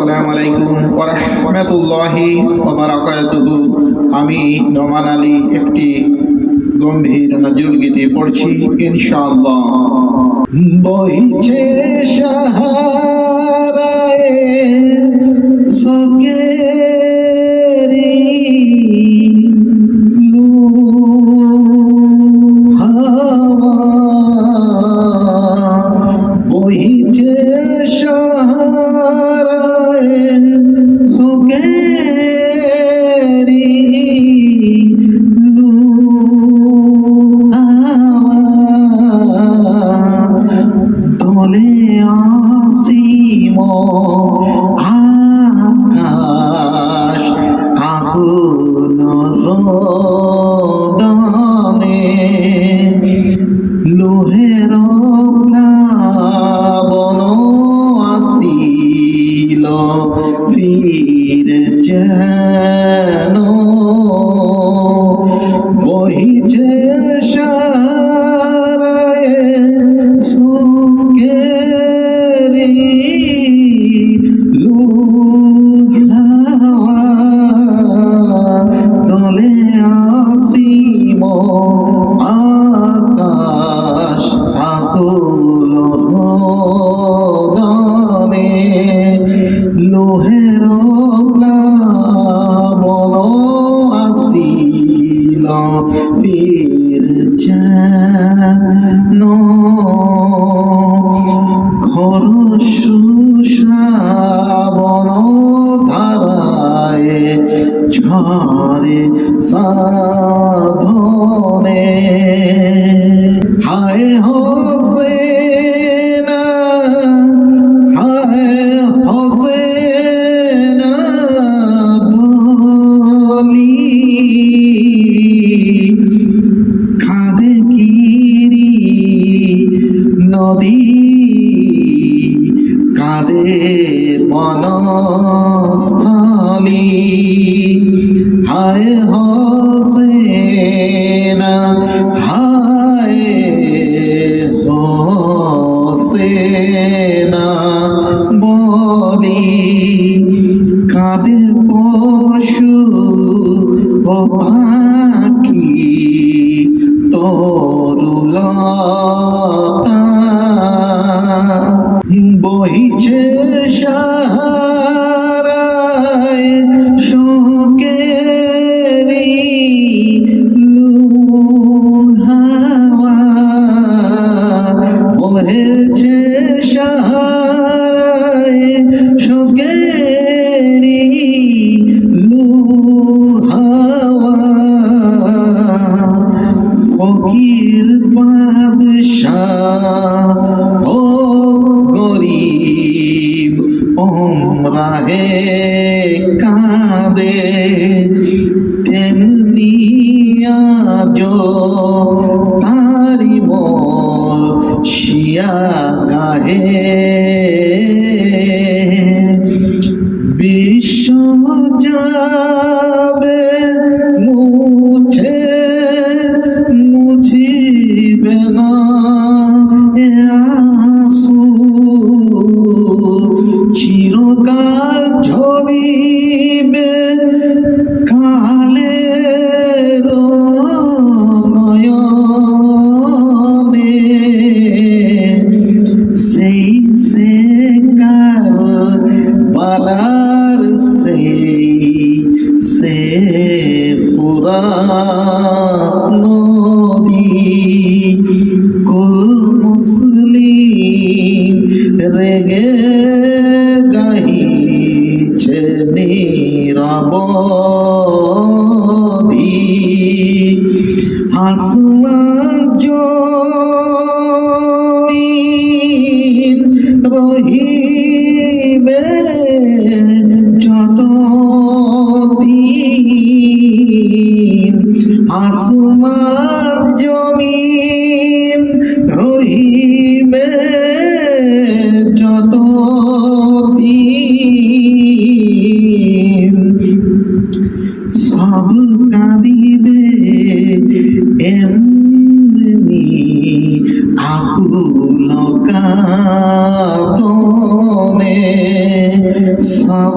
আসসালামু আলাইকুম আমি নোমান আলী একটি গম্ভীর নজরুল গীতি পড়ছি ইনশাআল্লাহ। বইছে রোদনে লোহের বন আসিল ফির যেন লোহের প্লাবন আসিল পীর যেন। খর শ্রাবণ ধারায় ঝরে সাধনে। হায় হোসেনা কাঁদে বনস্থলী হায় হোসেনা হায় হোসেনা বলি কাঁদে পশু ও পাখি তরুলতা বহিছে সাহারায় শোকেরি লুহাওয়া। বহেছে সাহারায় শোকেরি লুহাওয়া। ফকির বাদশাহ ওমরাহে কাঁদে তেমনি পালার সেই সে পুরা নদী। কুল মুসলিম রেগে গাইছে নিরবধি। আসমান জমিন রহিবে এমনি আকুল কাতনে সব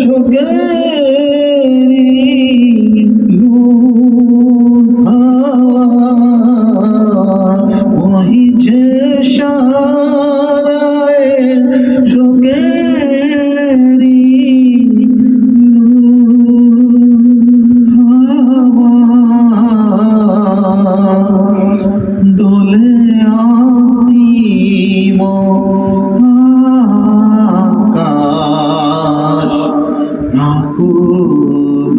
চোখেরি